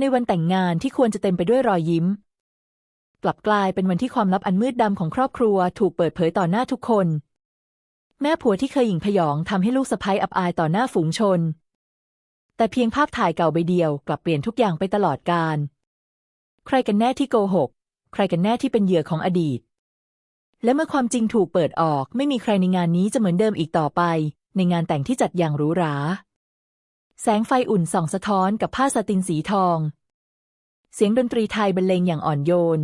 ในวันแต่งงานที่ควรจะเต็มไปด้วยรอยยิ้ม กลับกลายเป็นวันที่ความลับอันมืดดำของครอบครัวถูกเปิดเผยต่อหน้าทุกคน แม่ผัวที่เคยหยิ่งพยองทำให้ลูกสะใภ้อับอายต่อหน้าฝูงชน แต่เพียงภาพถ่ายเก่าใบเดียวกลับเปลี่ยนทุกอย่างไปตลอดกาลใครกันแน่ที่โกหก ใครกันแน่ที่เป็นเหยื่อของอดีต และเมื่อความจริงถูกเปิดออก ไม่มีใครในงานนี้จะเหมือนเดิมอีกต่อไป ในงานแต่งที่จัดอย่างหรูหรา แสงไฟอุ่นส่องสะท้อนกับผ้าสตินสีทอง เสียงดนตรีไทยบรรเลงอย่างอ่อนโยน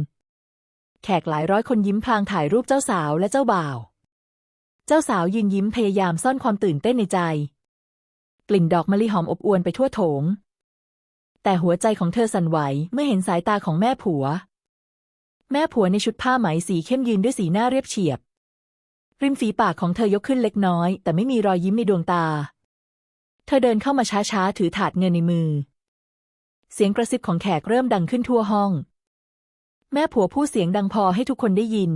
แขกหลายร้อยคนยิ้มพลางถ่ายรูปเจ้าสาวและเจ้าบ่าว เจ้าสาวยืนยิ้มพยายามซ่อนความตื่นเต้นในใจ กลิ่นดอกมะลิหอมอบอวลไปทั่วโถง แต่หัวใจของเธอสั่นไหวเมื่อเห็นสายตาของแม่ผัว แม่ผัวในชุดผ้าไหมสีเข้มยืนด้วยสีหน้าเรียบเฉียบ ริมฝีปากของเธอยกขึ้นเล็กน้อย แต่ไม่มีรอยยิ้มในดวงตา เธอเดินเข้ามาช้าๆ ถือถาดเงินในมือ เสียงกระซิบของแขกเริ่มดังขึ้นทั่วห้อง แม่ผัวพูดเสียงดังพอให้ทุกคนได้ยิน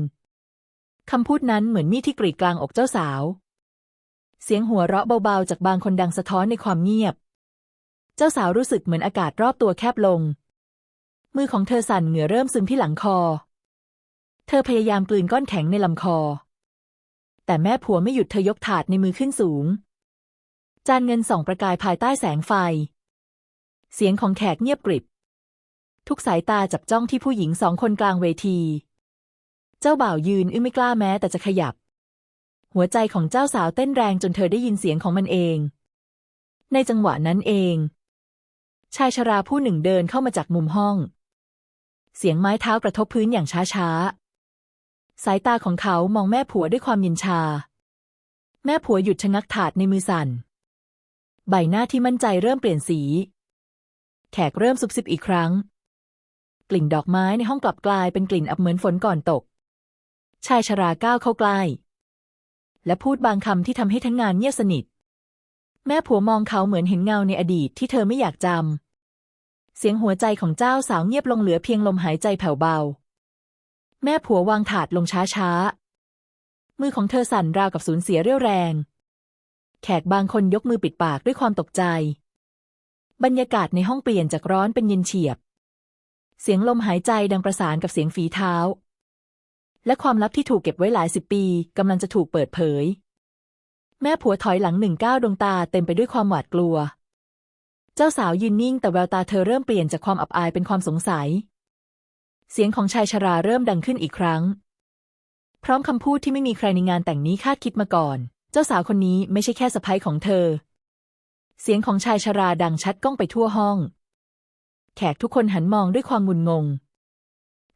คำพูดนั้นเหมือนมีดที่กรีดกลางอกเจ้าสาว เสียงหัวเราะเบาๆ จากบางคนดังสะท้อนในความเงียบ เจ้าสาวรู้สึกเหมือนอากาศรอบตัวแคบลง มือของเธอสั่นเหงื่อเริ่มซึมที่หลังคอ เธอพยายามกลืนก้อนแข็งในลำคอ แต่แม่ผัวไม่หยุดเธอยกถาดในมือขึ้นสูง จานเงินส่องประกายภายใต้แสงไฟ เสียงของแขกเงียบกริบ ทุกสายตาจับจ้องที่ผู้หญิงสองคนกลางเวที เจ้าบ่าวยืนอึ้งไม่กล้าแม้แต่จะขยับ หัวใจของเจ้าสาวเต้นแรงจนเธอได้ยินเสียงของมันเอง ในจังหวะนั้นเอง ชายชราผู้หนึ่งเดินเข้ามาจากมุมห้อง เสียงไม้เท้ากระทบพื้นอย่างช้าๆ สายตาของเขามองแม่ผัวด้วยความเย็นชา แม่ผัวหยุดชะงักถาดในมือสั่น ใบหน้าที่มั่นใจเริ่มเปลี่ยนสี แขกเริ่มซุบซิบอีกครั้ง กลิ่นดอกไม้ในห้องกลับกลายเป็นกลิ่นอับเหมือนฝนก่อนตก ชายชราก้าวเข้าใกล้ และพูดบางคำที่ทำให้ทั้งงานเงียบสนิท แม่ผัวมองเขาเหมือนเห็นเงาในอดีตที่เธอไม่อยากจำ เสียงหัวใจของเจ้าสาวเงียบลงเหลือเพียงลมหายใจแผ่วเบา แม่ผัววางถาดลงช้าๆ มือของเธอสั่นราวกับสูญเสียเรี่ยวแรง แขกบางคนยกมือปิดปากด้วยความตกใจ บรรยากาศในห้องเปลี่ยนจากร้อนเป็นเย็นเฉียบ เสียงลมหายใจดังประสานกับเสียงฝีเท้า และความลับที่ถูกเก็บไว้หลายสิบปีกำลังจะถูกเปิดเผย แม่ผัวถอยหลังหนึ่งก้าวดวงตาเต็มไปด้วยความหวาดกลัว เจ้าสาวยืนนิ่งแต่แววตาเธอเริ่มเปลี่ยนจากความอับอายเป็นความสงสัย เสียงของชายชราเริ่มดังขึ้นอีกครั้ง พร้อมคำพูดที่ไม่มีใครในงานแต่งนี้คาดคิดมาก่อน เจ้าสาวคนนี้ไม่ใช่แค่สะพ้ยของเธอ เสียงของชายชราดังชัดก้องไปทั่วห้อง แขกทุกคนหันมองด้วยความงุนงง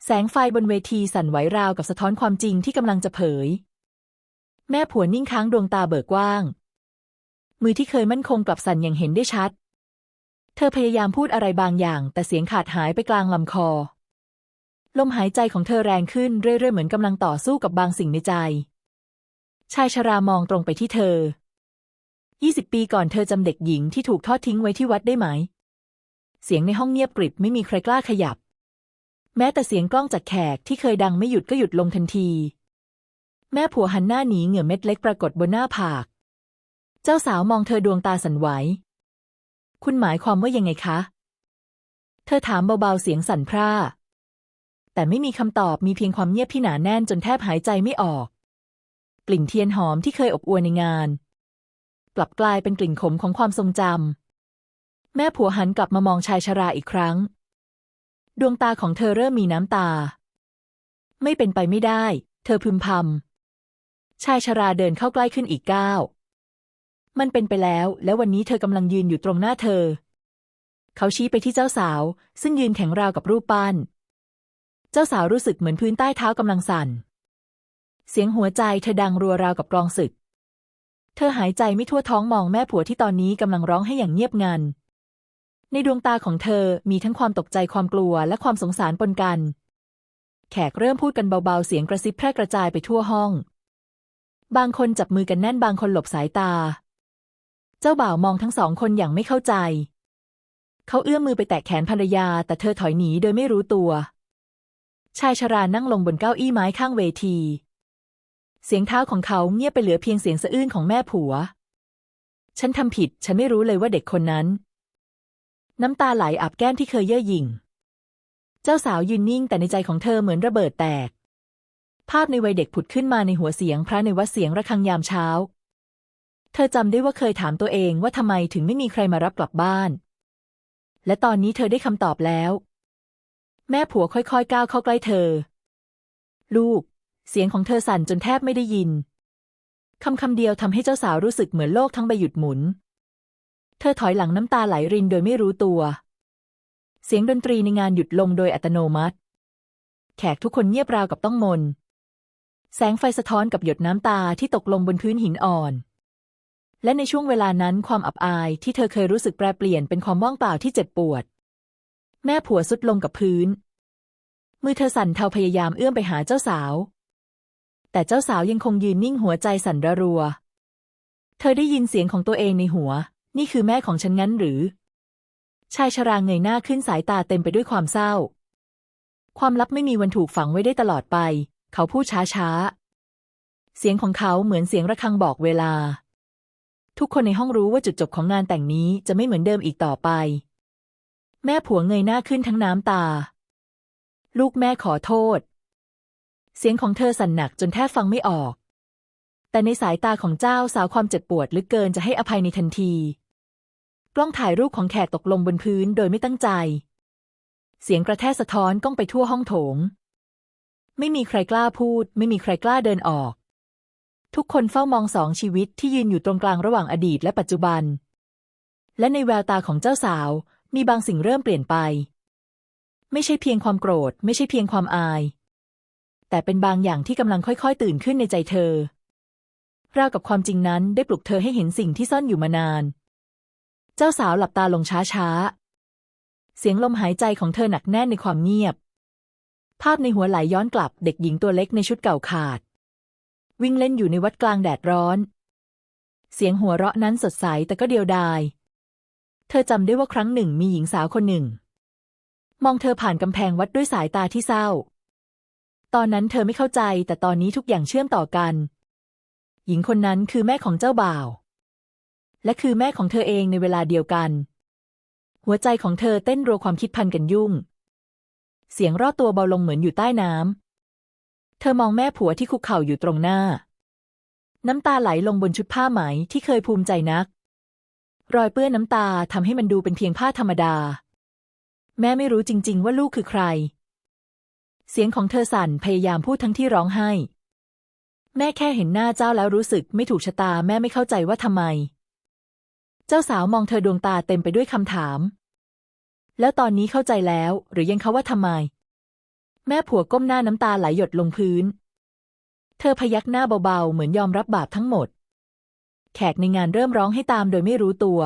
แสงไฟบนเวทีสั่นไหวราวกับสะท้อนความจริงที่กำลังจะเผย แม่ผัวนิ่งค้างดวงตาเบิกกว้าง มือที่เคยมั่นคงกลับสั่นอย่างเห็นได้ชัด เธอพยายามพูดอะไรบางอย่าง แต่เสียงขาดหายไปกลางลำคอลมหายใจของเธอแรงขึ้นเรื่อยๆ เหมือนกำลังต่อสู้กับบางสิ่งในใจ ชายชรามองตรงไปที่เธอยี่สิบปีก่อนเธอจำเด็กหญิงที่ถูกทอดทิ้งไว้ที่วัดได้ไหม เสียงในห้องเงียบกริบไม่มีใครกล้าขยับ แม้แต่เสียงกล้องจากแขกที่เคยดังไม่หยุดก็หยุดลงทันที แม่ผัวหันหน้าหนีเหงื่อเม็ดเล็กปรากฏบนหน้าผาก เจ้าสาวมองเธอดวงตาสั่นไหว คุณหมายความว่ายังไงคะ เธอถามเบาๆเสียงสั่นพร่าแต่ไม่มีคำตอบมีเพียงความเงียบที่หนาแน่นจนแทบหายใจไม่ออก กลิ่นเทียนหอมที่เคยอบอวลในงาน กลับกลายเป็นกลิ่นขมของความทรงจำแม่ผัวหันกลับมามองชายชราอีกครั้ง ดวงตาของเธอเริ่มมีน้ำตา ไม่เป็นไปไม่ได้ เธอพึมพำชายชราเดินเข้าใกล้ขึ้นอีกก้าวมันเป็นไปแล้ว และวันนี้เธอกำลังยืนอยู่ตรงหน้าเธอ เขาชี้ไปที่เจ้าสาว ซึ่งยืนแข็งราวกับรูปปั้น เจ้าสาวรู้สึกเหมือนพื้นใต้เท้ากำลังสั่น เสียงหัวใจเธอดังรัวราวกับกลองศึก เธอหายใจไม่ทั่วท้องมองแม่ผัวที่ตอนนี้กำลังร้องให้อย่างเงียบงัน ในดวงตาของเธอมีทั้งความตกใจความกลัวและความสงสารปนกัน แขกเริ่มพูดกันเบาๆ เสียงกระซิบแพร่กระจายไปทั่วห้อง บางคนจับมือกันแน่นบางคนหลบสายตา เจ้าบ่าวมองทั้งสองคนอย่างไม่เข้าใจ เขาเอื้อมมือไปแตะแขนภรรยา แต่เธอถอยหนีโดยไม่รู้ตัว ชายชรานั่งลงบนเก้าอี้ไม้ข้างเวที เสียงเท้าของเขาเงียบไปเหลือเพียงเสียงสะอื้นของแม่ผัว ฉันทำผิด ฉันไม่รู้เลยว่าเด็กคนนั้น น้ำตาไหลอาบแก้มที่เคยเย่อหยิ่ง เจ้าสาวยืนนิ่งแต่ในใจของเธอเหมือนระเบิดแตก ภาพในวัยเด็กผุดขึ้นมาในหัวเสียงพระในวัดเสียงระฆังยามเช้า เธอจำได้ว่าเคยถามตัวเองว่าทำไมถึงไม่มีใครมารับกลับบ้าน และตอนนี้เธอได้คำตอบแล้ว แม่ผัวค่อยๆก้าวเข้าใกล้เธอ ลูก เสียงของเธอสั่นจนแทบไม่ได้ยิน คำคำเดียวทำให้เจ้าสาวรู้สึกเหมือนโลกทั้งใบหยุดหมุน เธอถอยหลังน้ำตาไหลรินโดยไม่รู้ตัว เสียงดนตรีในงานหยุดลงโดยอัตโนมัติ แขกทุกคนเงียบราวกับต้องมน แสงไฟสะท้อนกับหยดน้ำตาที่ตกลงบนพื้นหินอ่อน และในช่วงเวลานั้นความอับอายที่เธอเคยรู้สึกแปรเปลี่ยนเป็นความว่างเปล่าที่เจ็บปวด แม่ผัวสุดลงกับพื้น มือเธอสั่นเทาพยายามเอื้อมไปหาเจ้าสาว แต่เจ้าสาวยังคงยืนนิ่งหัวใจสั่นระรัว เธอได้ยินเสียงของตัวเองในหัว นี่คือแม่ของฉันงั้นหรือ ชายชราเงยหน้าขึ้นสายตาเต็มไปด้วยความเศร้า ความลับไม่มีวันถูกฝังไว้ได้ตลอดไป เขาพูดช้าๆเสียงของเขาเหมือนเสียงระฆังบอกเวลา ทุกคนในห้องรู้ว่าจุดจบของงานแต่งนี้จะไม่เหมือนเดิมอีกต่อไป แม่ผัวเงยหน้าขึ้นทั้งน้ำตา ลูกแม่ขอโทษ เสียงของเธอสั่นหนักจนแทบฟังไม่ออก แต่ในสายตาของเจ้าสาวความเจ็บปวดลือเกินจะให้อภัยในทันที กล้องถ่ายรูปของแขกตกลงบนพื้นโดยไม่ตั้งใจ เสียงกระแทกสะท้อนก้องไปทั่วห้องโถง ไม่มีใครกล้าพูด ไม่มีใครกล้าเดินออก ทุกคนเฝ้ามองสองชีวิตที่ยืนอยู่ตรงกลางระหว่างอดีตและปัจจุบัน และในแววตาของเจ้าสาวมีบางสิ่งเริ่มเปลี่ยนไป ไม่ใช่เพียงความโกรธ ไม่ใช่เพียงความอาย แต่เป็นบางอย่างที่กำลังค่อยๆ ตื่นขึ้นในใจเธอ ราวกับความจริงนั้นได้ปลุกเธอให้เห็นสิ่งที่ซ่อนอยู่มานาน เจ้าสาวหลับตาลงช้าๆ เสียงลมหายใจของเธอหนักแน่นในความเงียบ ภาพในหัวไหลย้อนกลับเด็กหญิงตัวเล็กในชุดเก่าขาด วิ่งเล่นอยู่ในวัดกลางแดดร้อน เสียงหัวเราะนั้นสดใสแต่ก็เดียวดาย เธอจำได้ว่าครั้งหนึ่งมีหญิงสาวคนหนึ่ง มองเธอผ่านกำแพงวัดด้วยสายตาที่เศร้า ตอนนั้นเธอไม่เข้าใจ แต่ตอนนี้ทุกอย่างเชื่อมต่อกัน หญิงคนนั้นคือแม่ของเจ้าบ่าว และคือแม่ของเธอเองในเวลาเดียวกัน หัวใจของเธอเต้นรัวความคิดพันกันยุ่ง เสียงรอดตัวเบาลงเหมือนอยู่ใต้น้ำเธอมองแม่ผัวที่คุกเข่าอยู่ตรงหน้า น้ำตาไหลลงบนชุดผ้าไหมที่เคยภูมิใจนัก รอยเปื้อนน้ำตาทำให้มันดูเป็นเพียงผ้าธรรมดา แม่ไม่รู้จริง ๆ ว่าลูกคือใคร เสียงของเธอสั่นพยายามพูดทั้งที่ร้องไห้ แม่แค่เห็นหน้าเจ้าแล้วรู้สึกไม่ถูกชะตาแม่ไม่เข้าใจว่าทำไม เจ้าสาวมองเธอดวงตาเต็มไปด้วยคำถาม แล้วตอนนี้เข้าใจแล้ว หรือยังคะว่าทำไม แม่ผัวก้มหน้าน้ำตาไหลหยดลงพื้น เธอพยักหน้าเบาๆ เหมือนยอมรับบาปทั้งหมด แขกในงานเริ่มร้องให้ตามโดยไม่รู้ตัว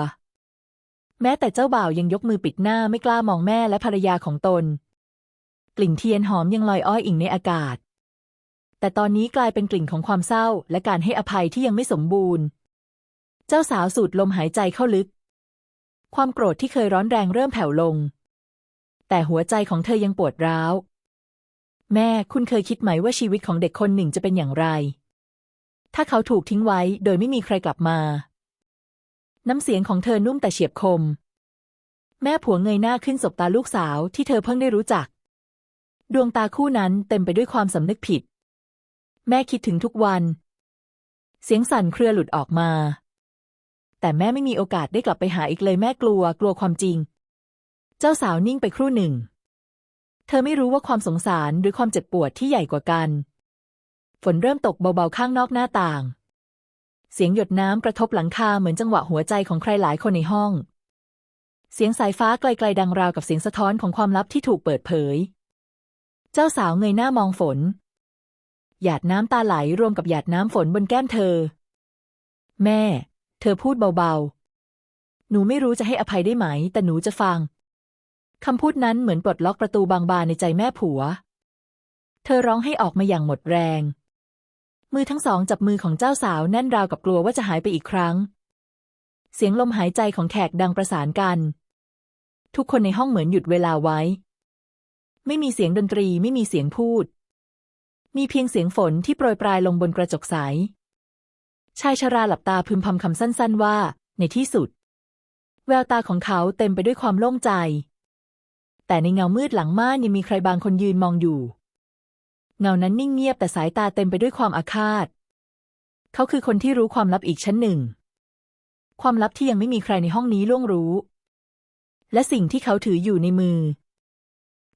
แม้แต่เจ้าบ่าวยังยกมือปิดหน้าไม่กล้ามองแม่และภรรยาของตน กลิ่นเทียนหอมยังลอยอ้อยอิงในอากาศ แต่ตอนนี้กลายเป็นกลิ่นของความเศร้า และการให้อภัยที่ยังไม่สมบูรณ์ เจ้าสาวสูดลมหายใจเข้าลึก ความโกรธที่เคยร้อนแรงเริ่มแผ่วลง แต่หัวใจของเธอยังปวดร้าว แม่คุณเคยคิดไหมว่าชีวิตของเด็กคนหนึ่งจะเป็นอย่างไร ถ้าเขาถูกทิ้งไว้โดยไม่มีใครกลับมา น้ำเสียงของเธอนุ่มแต่เฉียบคม แม่ผัวเงยหน้าขึ้นสบตาลูกสาวที่เธอเพิ่งได้รู้จัก ดวงตาคู่นั้นเต็มไปด้วยความสำนึกผิด แม่คิดถึงทุกวัน เสียงสั่นเครือหลุดออกมา แต่แม่ไม่มีโอกาสได้กลับไปหาอีกเลยแม่กลัวกลัวความจริง เจ้าสาวนิ่งไปครู่หนึ่ง เธอไม่รู้ว่าความสงสารหรือความเจ็บปวดที่ใหญ่กว่ากัน ฝนเริ่มตกเบาๆข้างนอกหน้าต่าง เสียงหยดน้ำกระทบหลังคาเหมือนจังหวะหัวใจของใครหลายคนในห้อง เสียงสายฟ้าไกลๆดังราวกับเสียงสะท้อนของความลับที่ถูกเปิดเผย เจ้าสาวเงยหน้ามองฝน หยาดน้ำตาไหลรวมกับหยาดน้ำฝนบนแก้มเธอ แม่ เธอพูดเบาๆ หนูไม่รู้จะให้อภัยได้ไหม แต่หนูจะฟัง คำพูดนั้นเหมือนปลดล็อกประตูบางบานในใจแม่ผัว เธอร้องให้ออกมาอย่างหมดแรง มือทั้งสองจับมือของเจ้าสาวแน่นราวกับกลัวว่าจะหายไปอีกครั้ง เสียงลมหายใจของแขกดังประสานกัน ทุกคนในห้องเหมือนหยุดเวลาไว้ ไม่มีเสียงดนตรีไม่มีเสียงพูด มีเพียงเสียงฝนที่โปรยปลายลงบนกระจกใส ชายชราหลับตาพึมพำคำสั้นๆว่า ในที่สุด แววตาของเขาเต็มไปด้วยความโล่งใจ แต่ในเงามืดหลังม่านยังมีใครบางคนยืนมองอยู่ เงานั้นนิ่งเงียบแต่สายตาเต็มไปด้วยความอาฆาต เขาคือคนที่รู้ความลับอีกชั้นหนึ่ง ความลับที่ยังไม่มีใครในห้องนี้ล่วงรู้ และสิ่งที่เขาถืออยู่ในมือ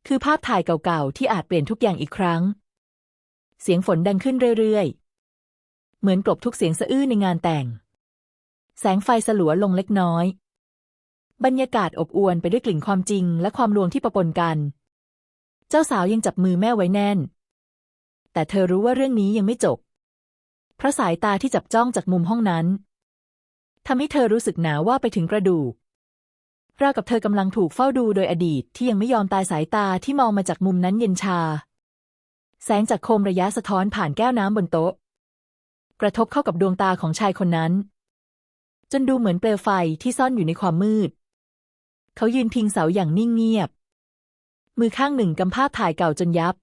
คือภาพถ่ายเก่าๆ ที่อาจเปลี่ยนทุกอย่างอีกครั้ง เสียงฝนดังขึ้นเรื่อยๆ เหมือนกลบทุกเสียงสะอื้นในงานแต่ง แสงไฟสลัวลงเล็กน้อย บรรยากาศอบอวลไปด้วยกลิ่นความจริงและความลวงที่ปะปนกัน เจ้าสาวยังจับมือแม่ไว้แน่น แต่เธอรู้ว่าเรื่องนี้ยังไม่จบ เพราะสายตาที่จับจ้องจากมุมห้องนั้นทำให้เธอรู้สึกหนาวว่าไปถึงกระดูก ราวกับเธอกำลังถูกเฝ้าดูโดยอดีตที่ยังไม่ยอมตายสายตาที่มองมาจากมุมนั้นเย็นชา แสงจากโคมระยะสะท้อนผ่านแก้วน้ำบนโต๊ะ กระทบเข้ากับดวงตาของชายคนนั้น จนดูเหมือนเปลวไฟที่ซ่อนอยู่ในความมืด เขายืนพิงเสาอย่างนิ่งเงียบ มือข้างหนึ่งกำภาพถ่ายเก่าจนยับ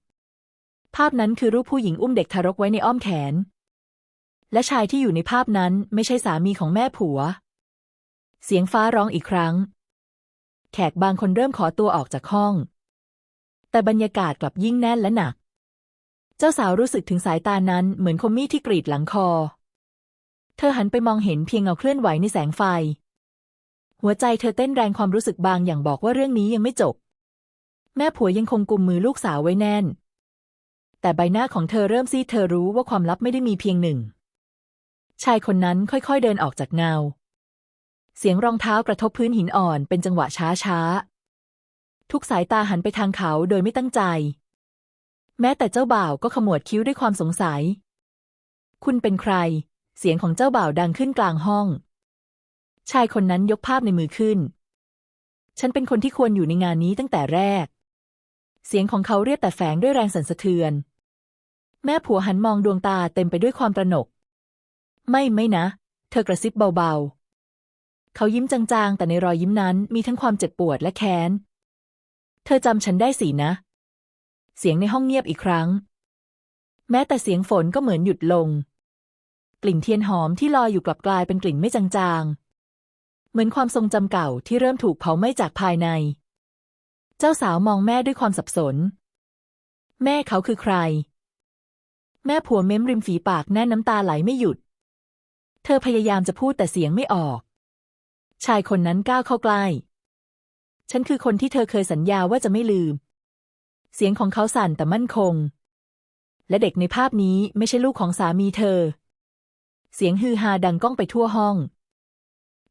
ภาพนั้นคือรูปผู้หญิงอุ้มเด็กทารกไว้ในอ้อมแขน และชายที่อยู่ในภาพนั้นไม่ใช่สามีของแม่ผัว เสียงฟ้าร้องอีกครั้ง แขกบางคนเริ่มขอตัวออกจากห้อง แต่บรรยากาศกลับยิ่งแน่นและหนัก เจ้าสาวรู้สึกถึงสายตานั้นเหมือนคมมีดที่กรีดหลังคอ เธอหันไปมองเห็นเพียงเงาเคลื่อนไหวในแสงไฟ หัวใจเธอเต้นแรงความรู้สึกบางอย่างบอกว่าเรื่องนี้ยังไม่จบ แม่ผัวยังคงกุมมือลูกสาวไว้แน่น แต่ใบหน้าของเธอเริ่มซีดเธอรู้ว่าความลับไม่ได้มีเพียงหนึ่งชายคนนั้นค่อยๆเดินออกจากเงา เสียงรองเท้ากระทบพื้นหินอ่อนเป็นจังหวะช้าๆทุกสายตาหันไปทางเขาโดยไม่ตั้งใจ แม้แต่เจ้าบ่าวก็ขมวดคิ้วด้วยความสงสัย คุณเป็นใคร เสียงของเจ้าบ่าวดังขึ้นกลางห้อง ชายคนนั้นยกภาพในมือขึ้น ฉันเป็นคนที่ควรอยู่ในงานนี้ตั้งแต่แรก เสียงของเขาเรียกแต่แฝงด้วยแรงสั่นสะเทือน แม่ผัวหันมองดวงตาเต็มไปด้วยความตระหนก ไม่ไม่นะ เธอกระซิบเบาๆ เขายิ้มจางๆ แต่ในรอยยิ้มนั้นมีทั้งความเจ็บปวดและแค้น เธอจำฉันได้สินะ เสียงในห้องเงียบอีกครั้ง แม้แต่เสียงฝนก็เหมือนหยุดลง กลิ่นเทียนหอมที่ลอยอยู่กลับกลายเป็นกลิ่นไม่จางๆ เหมือนความทรงจำเก่าที่เริ่มถูกเผาไหม้จากภายใน เจ้าสาวมองแม่ด้วยความสับสน แม่เขาคือใคร แม่ผัวเม้มริมฝีปากแน่นน้ำตาไหลไม่หยุด เธอพยายามจะพูดแต่เสียงไม่ออก ชายคนนั้นก้าวเข้าใกล้ ฉันคือคนที่เธอเคยสัญญาว่าจะไม่ลืม เสียงของเขาสั่นแต่มั่นคง และเด็กในภาพนี้ไม่ใช่ลูกของสามีเธอ เสียงฮือฮาดังก้องไปทั่วห้อง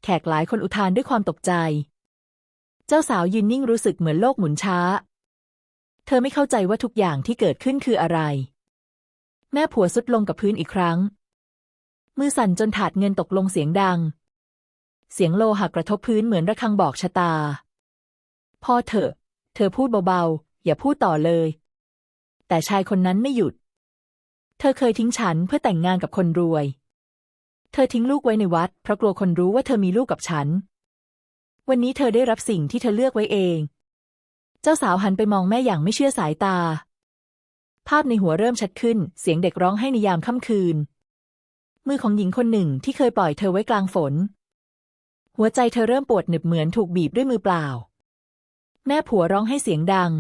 แขกหลายคนอุทานด้วยความตกใจ เจ้าสาวยืนนิ่งรู้สึกเหมือนโลกหมุนช้า เธอไม่เข้าใจว่าทุกอย่างที่เกิดขึ้นคืออะไร แม่ผัวสุดลงกับพื้นอีกครั้ง มือสั่นจนถาดเงินตกลงเสียงดัง เสียงโลหะกระทบพื้นเหมือนระฆังบอกชะตาพ่อเถอะ เธอพูดเบาๆ อย่าพูดต่อเลย แต่ชายคนนั้นไม่หยุด เธอเคยทิ้งฉันเพื่อแต่งงานกับคนรวย เธอทิ้งลูกไว้ในวัด เพราะกลัวคนรู้ว่าเธอมีลูกกับฉัน วันนี้เธอได้รับสิ่งที่เธอเลือกไว้เอง เจ้าสาวหันไปมองแม่อย่างไม่เชื่อสายตา ภาพในหัวเริ่มชัดขึ้น เสียงเด็กร้องให้ในยามค่ำคืน มือของหญิงคนหนึ่งที่เคยปล่อยเธอไว้กลางฝน หัวใจเธอเริ่มปวดหนึบเหมือนถูกบีบด้วยมือเปล่า แม่ผัวร้องให้เสียงดัง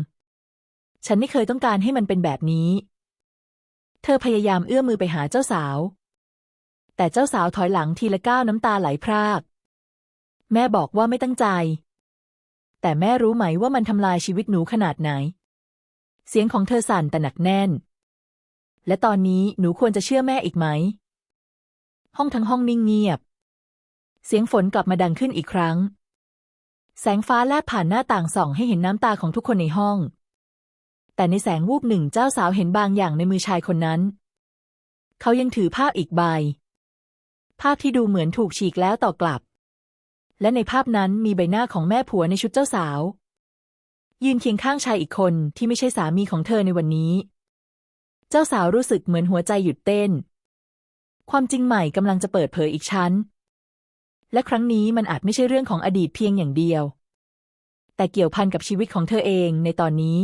ฉันไม่เคยต้องการให้มันเป็นแบบนี้ เธอพยายามเอื้อมมือไปหาเจ้าสาว แต่เจ้าสาวถอยหลังทีละก้าวน้ำตาไหลพราก แม่บอกว่าไม่ตั้งใจ แต่แม่รู้ไหมว่ามันทำลายชีวิตหนูขนาดไหน เสียงของเธอสั่นแต่หนักแน่น และตอนนี้หนูควรจะเชื่อแม่อีกไหม ห้องทั้งห้องนิ่งเงียบ เสียงฝนกลับมาดังขึ้นอีกครั้ง แสงฟ้าแลบผ่านหน้าต่างส่องให้เห็นน้ำตาของทุกคนในห้อง แต่ในแสงวูบหนึ่งเจ้าสาวเห็นบางอย่างในมือชายคนนั้น เขายังถือภาพอีกใบ ภาพที่ดูเหมือนถูกฉีกแล้วต่อกลับ และในภาพนั้นมีใบหน้าของแม่ผัวในชุดเจ้าสาว ยืนเคียงข้างชายอีกคนที่ไม่ใช่สามีของเธอในวันนี้ เจ้าสาวรู้สึกเหมือนหัวใจหยุดเต้นความจริงใหม่กำลังจะเปิดเผยอีกชั้น และครั้งนี้มันอาจไม่ใช่เรื่องของอดีตเพียงอย่างเดียว แต่เกี่ยวพันกับชีวิตของเธอเองในตอนนี้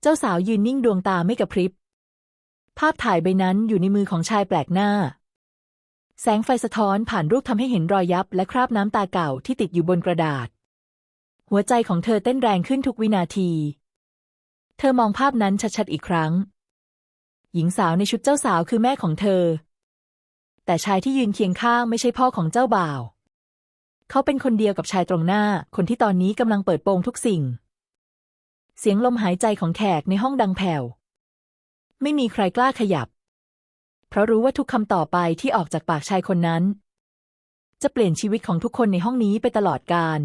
เจ้าสาวยืนนิ่งดวงตาไม่กระพริบ ภาพถ่ายใบนั้นอยู่ในมือของชายแปลกหน้า แสงไฟสะท้อนผ่านรูปทำให้เห็นรอยยับและคราบน้ำตาเก่าที่ติดอยู่บนกระดาษ หัวใจของเธอเต้นแรงขึ้นทุกวินาที เธอมองภาพนั้นชัดๆอีกครั้ง หญิงสาวในชุดเจ้าสาวคือแม่ของเธอ แต่ชายที่ยืนเคียงข้างไม่ใช่พ่อของเจ้าบ่าว เขาเป็นคนเดียวกับชายตรงหน้า คนที่ตอนนี้กำลังเปิดโปงทุกสิ่ง เสียงลมหายใจของแขกในห้องดังแผ่ว ไม่มีใครกล้าขยับ เพราะรู้ว่าทุกคำต่อไปที่ออกจากปากชายคนนั้น จะเปลี่ยนชีวิตของทุกคนในห้องนี้ไปตลอดกาล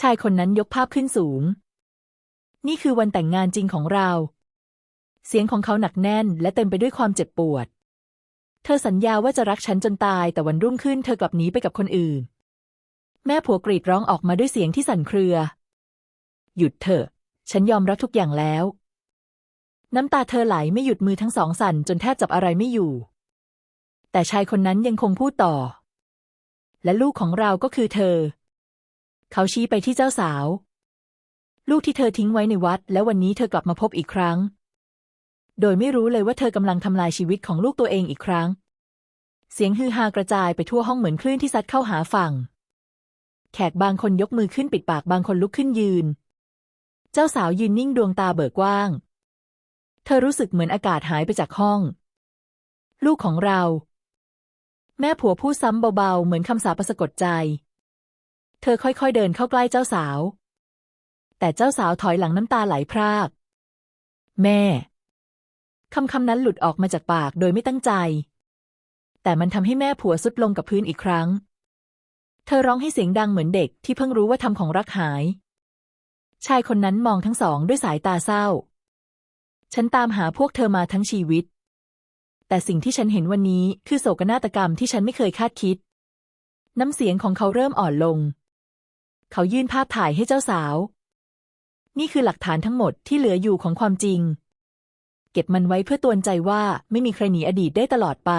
ชายคนนั้นยกภาพขึ้นสูง นี่คือวันแต่งงานจริงของเรา เสียงของเขาหนักแน่นและเต็มไปด้วยความเจ็บปวด เธอสัญญาว่าจะรักฉันจนตาย แต่วันรุ่งขึ้นเธอกลับหนีไปกับคนอื่น แม่ผัวกรีดร้องออกมาด้วยเสียงที่สั่นเครือ หยุดเถอะ ฉันยอมรับทุกอย่างแล้ว น้ำตาเธอไหลไม่หยุดมือทั้งสองสั่นจนแทบจับอะไรไม่อยู่ แต่ชายคนนั้นยังคงพูดต่อ และลูกของเราก็คือเธอ เขาชี้ไปที่เจ้าสาว ลูกที่เธอทิ้งไว้ในวัด แล้ววันนี้เธอกลับมาพบอีกครั้ง โดยไม่รู้เลยว่าเธอกำลังทำลายชีวิตของลูกตัวเองอีกครั้ง เสียงฮือฮากระจายไปทั่วห้องเหมือนคลื่นที่ซัดเข้าหาฝั่ง แขกบางคนยกมือขึ้นปิดปากบางคนลุกขึ้นยืน เจ้าสาวยืนนิ่งดวงตาเบิกกว้าง เธอรู้สึกเหมือนอากาศหายไปจากห้อง ลูกของเรา แม่ผัวพูดซ้ำเบาๆ เหมือนคำสาปสะกดใจ เธอค่อยๆเดินเข้าใกล้เจ้าสาว แต่เจ้าสาวถอยหลังน้ำตาไหลพราก แม่ คำคำนั้นหลุดออกมาจากปากโดยไม่ตั้งใจ แต่มันทำให้แม่ผัวสุดลงกับพื้นอีกครั้ง เธอร้องให้เสียงดังเหมือนเด็กที่เพิ่งรู้ว่าทำของรักหาย ชายคนนั้นมองทั้งสองด้วยสายตาเศร้า ฉันตามหาพวกเธอมาทั้งชีวิต แต่สิ่งที่ฉันเห็นวันนี้คือโศกนาฏกรรมที่ฉันไม่เคยคาดคิด น้ำเสียงของเขาเริ่มอ่อนลง เขายื่นภาพถ่ายให้เจ้าสาว นี่คือหลักฐานทั้งหมดที่เหลืออยู่ของความจริง เก็บมันไว้เพื่อตวนใจว่าไม่มีใครหนีอดีตได้ตลอดไป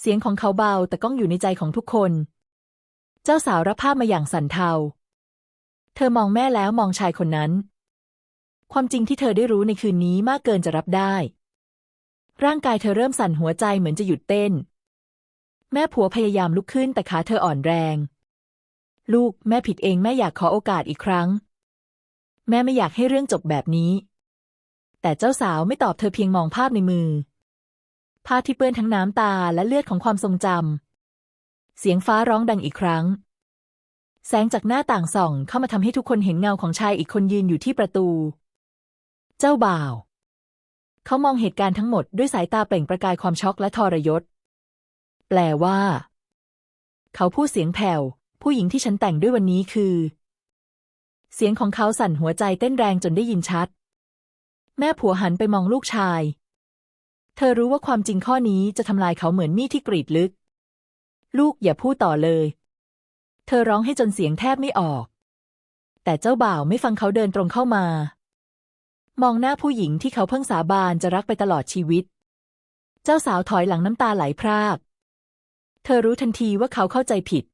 เสียงของเขาเบาแต่ก้องอยู่ในใจของทุกคน เจ้าสาวรับภาพมาอย่างสันเทา เธอมองแม่แล้วมองชายคนนั้น ความจริงที่เธอได้รู้ในคืนนี้มากเกินจะรับได้ ร่างกายเธอเริ่มสั่นหัวใจเหมือนจะหยุดเต้น แม่ผัวพยายามลุกขึ้นแต่ขาเธออ่อนแรง ลูกแม่ผิดเองแม่อยากขอโอกาสอีกครั้ง แม่ไม่อยากให้เรื่องจบแบบนี้ แต่เจ้าสาวไม่ตอบเธอเพียงมองภาพในมือ ภาพที่เปื้อนทั้งน้ำตาและเลือดของความทรงจำ เสียงฟ้าร้องดังอีกครั้ง แสงจากหน้าต่างส่องเข้ามาทำให้ทุกคนเห็นเงาของชายอีกคนยืนอยู่ที่ประตู เจ้าบ่าว เขามองเหตุการณ์ทั้งหมดด้วยสายตาเปล่งประกายความช็อกและทรยศ แปลว่า เขาพูดเสียงแผ่ว ผู้หญิงที่ฉันแต่งด้วยวันนี้คือเสียงของเขาสั่นหัวใจเต้นแรงจนได้ยินชัด แม่ผัวหันไปมองลูกชาย เธอรู้ว่าความจริงข้อนี้จะทำลายเขาเหมือนมีดที่กรีดลึก ลูกอย่าพูดต่อเลย เธอร้องให้จนเสียงแทบไม่ออก แต่เจ้าบ่าวไม่ฟังเขาเดินตรงเข้ามา มองหน้าผู้หญิงที่เขาเพิ่งสาบานจะรักไปตลอดชีวิต เจ้าสาวถอยหลังน้ำตาไหลพราก เธอรู้ทันทีว่าเขาเข้าใจผิด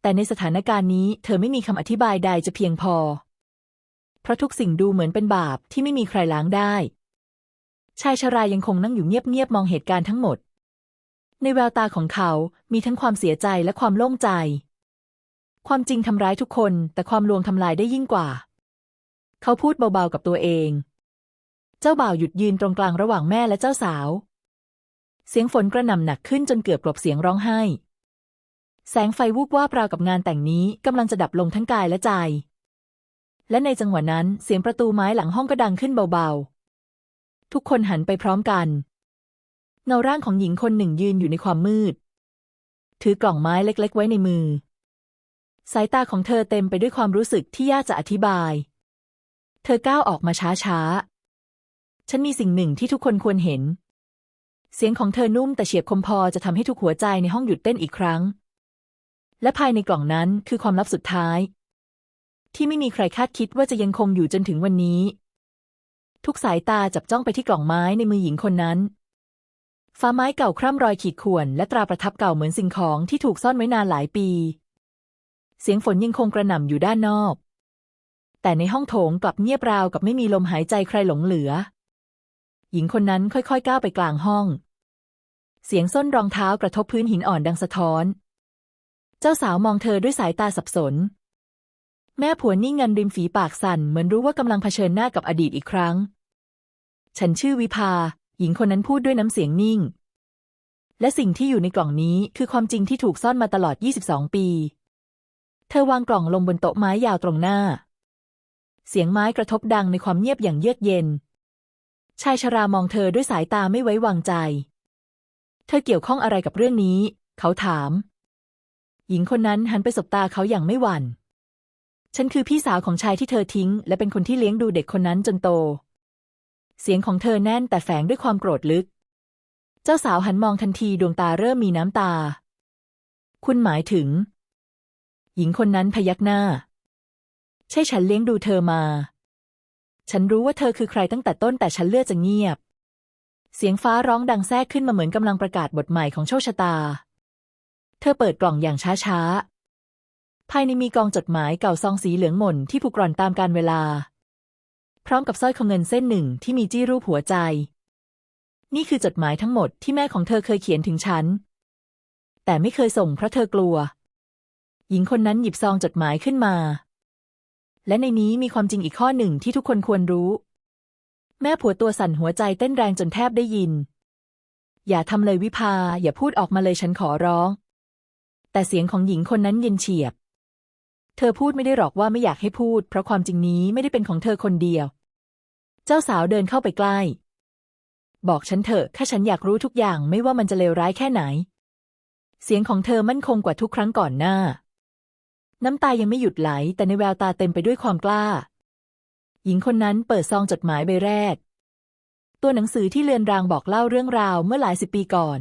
แต่ในสถานการณ์นี้เธอไม่มีคำอธิบายใดจะเพียงพอ เพราะทุกสิ่งดูเหมือนเป็นบาปที่ไม่มีใครล้างได้ ชายชรายังคงนั่งอยู่เงียบๆมองเหตุการณ์ทั้งหมด ในแววตาของเขา มีทั้งความเสียใจและความโล่งใจ ความจริงทำร้ายทุกคน แต่ความลวงทำลายได้ยิ่งกว่า เขาพูดเบาๆกับตัวเอง เจ้าบ่าวหยุดยืนตรงกลางระหว่างแม่และเจ้าสาว เสียงฝนกระหน่ำหนักขึ้นจนเกือบกลบเสียงร้องไห้แสงไฟวูบวาบราวกับงานแต่งนี้กำลังจะดับลงทั้งกายและใจ และในจังหวะนั้นเสียงประตูไม้หลังห้องก็ดังขึ้นเบาๆ ทุกคนหันไปพร้อมกัน เงาร่างของหญิงคนหนึ่งยืนอยู่ในความมืด ถือกล่องไม้เล็กๆ ไว้ในมือ สายตาของเธอเต็มไปด้วยความรู้สึกที่ยากจะอธิบาย เธอก้าวออกมาช้าๆ ฉันมีสิ่งหนึ่งที่ทุกคนควรเห็น เสียงของเธอนุ่มแต่เฉียบคมพอจะทำให้ทุกหัวใจในห้องหยุดเต้นอีกครั้ง และภายในกล่องนั้นคือความลับสุดท้าย ที่ไม่มีใครคาดคิดว่าจะยังคงอยู่จนถึงวันนี้ ทุกสายตาจับจ้องไปที่กล่องไม้ในมือหญิงคนนั้น ฟ้าไม้เก่าคร่ำรอยขีดข่วนและตราประทับเก่าเหมือนสิ่งของที่ถูกซ่อนไว้นานหลายปี เสียงฝนยังคงกระหน่ำอยู่ด้านนอก แต่ในห้องโถงกลับเงียบราวกับไม่มีลมหายใจใครหลงเหลือ หญิงคนนั้นค่อยๆก้าวไปกลางห้อง เสียงส้นรองเท้ากระทบพื้นหินอ่อนดังสะท้อน เจ้าสาวมองเธอด้วยสายตาสับสน แม่ผัวนิ่งงันริมฝีปากสั่นเหมือนรู้ว่ากำลังเผชิญหน้ากับอดีตอีกครั้ง ฉันชื่อวิภา หญิงคนนั้นพูดด้วยน้ำเสียงนิ่ง และสิ่งที่อยู่ในกล่องนี้คือความจริงที่ถูกซ่อนมาตลอด 22 ปี เธอวางกล่องลงบนโต๊ะไม้ยาวตรงหน้า เสียงไม้กระทบดังในความเงียบอย่างเยือกเย็น ชายชรามองเธอด้วยสายตาไม่ไว้วางใจ เธอเกี่ยวข้องอะไรกับเรื่องนี้ เขาถาม หญิงคนนั้นหันไปสบตาเขาอย่างไม่หวัน่น ฉันคือพี่สาวของชายที่เธอทิ้ง และเป็นคนที่เลี้ยงดูเด็กคนนั้นจนโต เสียงของเธอแน่นแต่แฝงด้วยความโกรธลึก เจ้าสาวหันมองทันทีดวงตาเริ่มมีน้ำตา คุณหมายถึง หญิงคนนั้นพยักหน้า ใช่ฉันเลี้ยงดูเธอมา ฉันรู้ว่าเธอคือใครตั้งแต่ต้นแต่ฉันเลือกจะเงียบ เสียงฟ้าร้องดังแทรกขึ้นมาเหมือนกำลังประกาศบทใหม่ของโชคชะตา เธอเปิดกล่องอย่างช้าๆ ภายในมีกองจดหมายเก่าซองสีเหลืองหม่นที่ผูกร่อนตามกาลเวลา พร้อมกับสร้อยคอเงินเส้นหนึ่งที่มีจี้รูปหัวใจ นี่คือจดหมายทั้งหมดที่แม่ของเธอเคยเขียนถึงฉัน แต่ไม่เคยส่งเพราะเธอกลัว หญิงคนนั้นหยิบซองจดหมายขึ้นมา และในนี้มีความจริงอีกข้อหนึ่งที่ทุกคนควรรู้ แม่ผัวตัวสั่นหัวใจเต้นแรงจนแทบได้ยิน อย่าทำเลยวิภาอย่าพูดออกมาเลยฉันขอร้อง แต่เสียงของหญิงคนนั้นเย็นเฉียบ เธอพูดไม่ได้หรอกว่าไม่อยากให้พูด เพราะความจริงนี้ไม่ได้เป็นของเธอคนเดียว เจ้าสาวเดินเข้าไปใกล้ บอกฉันเถอะถ้าฉันอยากรู้ทุกอย่างไม่ว่ามันจะเลวร้ายแค่ไหน เสียงของเธอมั่นคงกว่าทุกครั้งก่อนหน้า น้ำตายังไม่หยุดไหล แต่ในแววตาเต็มไปด้วยความกล้า หญิงคนนั้นเปิดซองจดหมายใบแรก ตัวหนังสือที่เลือนรางบอกเล่าเรื่องราวเมื่อหลายสิบปีก่อน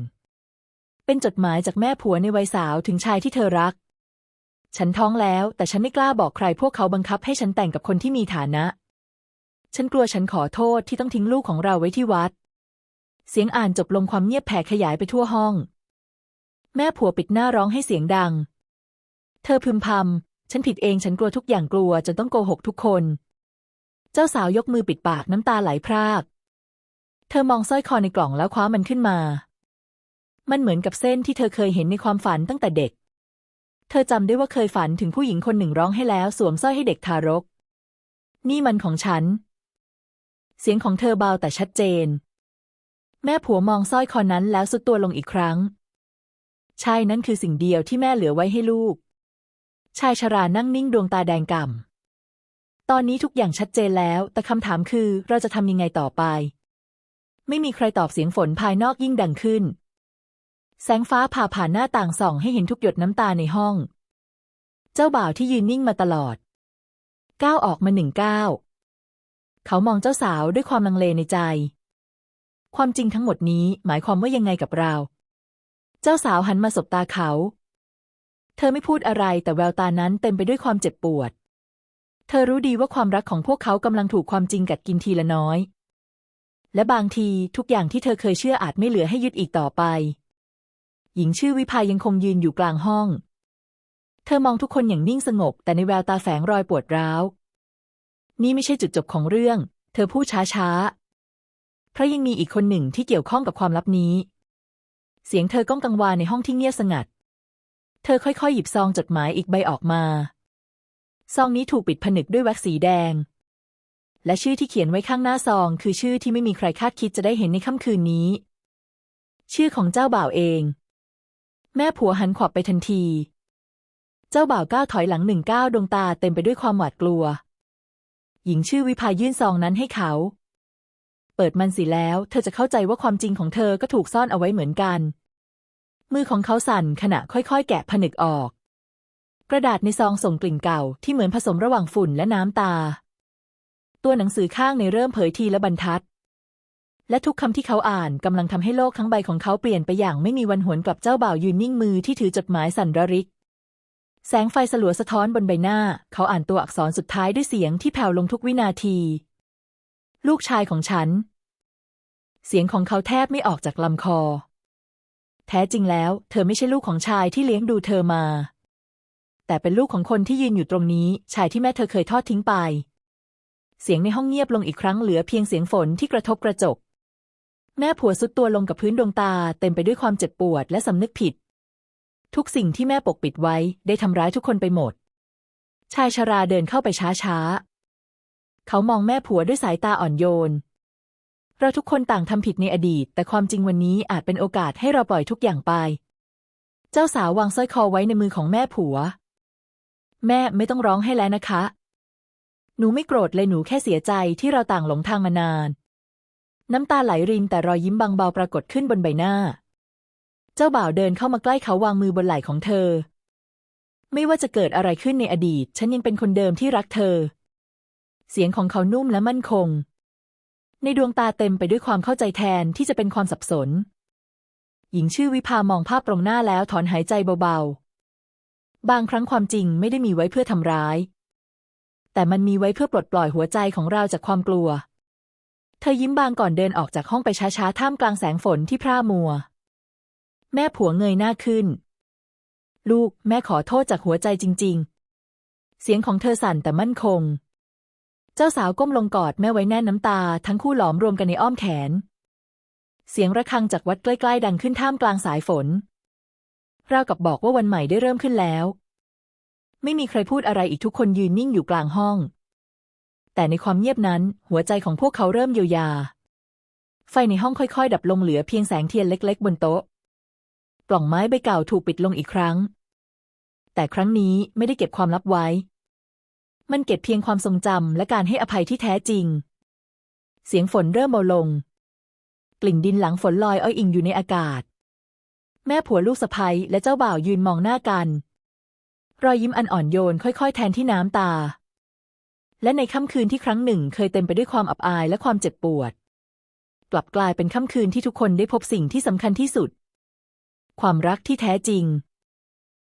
เป็นจดหมายจากแม่ผัวในวัยสาวถึงชายที่เธอรัก ฉันท้องแล้ว แต่ฉันไม่กล้าบอกใครพวกเขาบังคับให้ฉันแต่งกับคนที่มีฐานะ ฉันกลัวฉันขอโทษที่ต้องทิ้งลูกของเราไว้ที่วัด เสียงอ่านจบลงความเงียบแผ่ขยายไปทั่วห้อง แม่ผัวปิดหน้าร้องให้เสียงดัง เธอพึมพำฉันผิดเองฉันกลัวทุกอย่างกลัวจนต้องโกหกทุกคน เจ้าสาวยกมือปิดปากน้ำตาไหลพราก เธอมองสร้อยคอในกล่องแล้วคว้ามันขึ้นมา มันเหมือนกับเส้นที่เธอเคยเห็นในความฝันตั้งแต่เด็ก เธอจำได้ว่าเคยฝันถึงผู้หญิงคนหนึ่งร้องให้แล้วสวมสร้อยให้เด็กทารก นี่มันของฉัน เสียงของเธอเบาแต่ชัดเจน แม่ผัวมองสร้อยคอนั้นแล้วสุดตัวลงอีกครั้ง ใช่นั่นคือสิ่งเดียวที่แม่เหลือไว้ให้ลูก ชายชรานั่งนิ่งดวงตาแดงก่ำ ตอนนี้ทุกอย่างชัดเจนแล้ว แต่คำถามคือเราจะทำยังไงต่อไป ไม่มีใครตอบเสียงฝนภายนอกยิ่งดังขึ้น แสงฟ้าผ่าผ่านหน้าต่างส่องให้เห็นทุกหยดน้ำตาในห้อง เจ้าบ่าวที่ยืนนิ่งมาตลอด ก้าวออกมาหนึ่งก้าวเขามองเจ้าสาวด้วยความลังเลในใจ ความจริงทั้งหมดนี้หมายความว่ายังไงกับเรา เจ้าสาวหันมาสบตาเขา เธอไม่พูดอะไรแต่แววตานั้นเต็มไปด้วยความเจ็บปวด เธอรู้ดีว่าความรักของพวกเขากำลังถูกความจริงกัดกินทีละน้อย และบางทีทุกอย่างที่เธอเคยเชื่ออาจไม่เหลือให้ยึดอีกต่อไป หญิงชื่อวิภายังคงยืนอยู่กลางห้อง เธอมองทุกคนอย่างนิ่งสงบ แต่ในแววตาแฝงรอยปวดร้าว นี่ไม่ใช่จุดจบของเรื่อง เธอพูดช้าๆเพราะยังมีอีกคนหนึ่งที่เกี่ยวข้องกับความลับนี้ เสียงเธอก้องกังวานในห้องที่เงียบสงัด เธอค่อยๆ หยิบซองจดหมายอีกใบออกมา ซองนี้ถูกปิดผนึกด้วยแว็กซ์สีแดง และชื่อที่เขียนไว้ข้างหน้าซอง คือชื่อที่ไม่มีใครคาดคิดจะได้เห็นในค่ำคืนนี้ ชื่อของเจ้าบ่าวเอง แม่ผัวหันขวับไปทันที เจ้าบ่าวก้าวถอยหลังหนึ่งก้าวดวงตาเต็มไปด้วยความหวาดกลัว หญิงชื่อวิภายื่นซองนั้นให้เขา เปิดมันสิแล้ว เธอจะเข้าใจว่าความจริงของเธอก็ถูกซ่อนเอาไว้เหมือนกัน มือของเขาสั่นขณะค่อยๆ แกะผนึกออก กระดาษในซองส่งกลิ่นเก่าที่เหมือนผสมระหว่างฝุ่นและน้ำตา ตัวหนังสือข้างในเริ่มเผยทีละบรรทัด และทุกคำที่เขาอ่านกำลังทำให้โลกทั้งใบของเขาเปลี่ยนไปอย่างไม่มีวันหวนกลับเจ้าบ่าวยืนนิ่งมือที่ถือจดหมายสั่นระริก แสงไฟสลัวสะท้อนบนใบหน้า เขาอ่านตัวอักษรสุดท้ายด้วยเสียงที่แผ่วลงทุกวินาที ลูกชายของฉัน เสียงของเขาแทบไม่ออกจากลำคอ แท้จริงแล้ว เธอไม่ใช่ลูกของชายที่เลี้ยงดูเธอมา แต่เป็นลูกของคนที่ยืนอยู่ตรงนี้ ชายที่แม่เธอเคยทอดทิ้งไป เสียงในห้องเงียบลงอีกครั้งเหลือเพียงเสียงฝนที่กระทบกระจก แม่ผัวสุดตัวลงกับพื้นดวงตาเต็มไปด้วยความเจ็บปวดและสำนึกผิด ทุกสิ่งที่แม่ปกปิดไว้ได้ทำร้ายทุกคนไปหมด ชายชราเดินเข้าไปช้าๆ เขามองแม่ผัวด้วยสายตาอ่อนโยน เราทุกคนต่างทำผิดในอดีต แต่ความจริงวันนี้อาจเป็นโอกาสให้เราปล่อยทุกอย่างไป เจ้าสาววางสร้อยคอไว้ในมือของแม่ผัว แม่ไม่ต้องร้องให้แล้วนะคะ หนูไม่โกรธเลยหนูแค่เสียใจที่เราต่างหลงทางมานาน น้ำตาไหลรินแต่รอยยิ้มบางเบาปรากฏขึ้นบนใบหน้า เจ้าบ่าวเดินเข้ามาใกล้เขาวางมือบนไหล่ของเธอ ไม่ว่าจะเกิดอะไรขึ้นในอดีต ฉันยังเป็นคนเดิมที่รักเธอ เสียงของเขานุ่มและมั่นคง ในดวงตาเต็มไปด้วยความเข้าใจแทนที่จะเป็นความสับสน หญิงชื่อวิภามองภาพตรงหน้าแล้วถอนหายใจเบาๆ บางครั้งความจริงไม่ได้มีไว้เพื่อทำร้าย แต่มันมีไว้เพื่อปลดปล่อยหัวใจของเราจากความกลัว เธอยิ้มบางก่อนเดินออกจากห้องไปช้าๆ ท่ามกลางแสงฝนที่พร่ามัว แม่ผัวเงยหน้าขึ้น ลูกแม่ขอโทษจากหัวใจจริง ๆ เสียงของเธอสั่นแต่มั่นคง เจ้าสาวก้มลงกอดแม่ไว้แน่นน้ำตา ทั้งคู่หลอมรวมกันในอ้อมแขน เสียงระฆังจากวัดใกล้ ๆ ดังขึ้นท่ามกลางสายฝนราวกับบอกว่าวันใหม่ได้เริ่มขึ้นแล้ว ไม่มีใครพูดอะไรอีกทุกคนยืนนิ่งอยู่กลางห้อง แต่ในความเงียบนั้นหัวใจของพวกเขาเริ่มเยียวยา ไฟในห้องค่อยๆ ดับลงเหลือเพียงแสงเทียนเล็ก ๆ บนโต๊ะ กล่องไม้ใบเก่าถูกปิดลงอีกครั้ง แต่ครั้งนี้ไม่ได้เก็บความลับไว้ มันเก็บเพียงความทรงจำและการให้อภัยที่แท้จริง เสียงฝนเริ่มเบาลง กลิ่นดินหลังฝนลอยอ้อยอิงอยู่ในอากาศ แม่ผัวลูกสะใภ้และเจ้าบ่าวยืนมองหน้ากัน รอยยิ้มอันอ่อนโยนค่อย ๆ แทนที่น้ำตา และในค่ำคืนที่ครั้งหนึ่งเคยเต็มไปด้วยความอับอายและความเจ็บปวด กลับกลายเป็นค่ำคืนที่ทุกคนได้พบสิ่งที่สำคัญที่สุด ความรักที่แท้จริง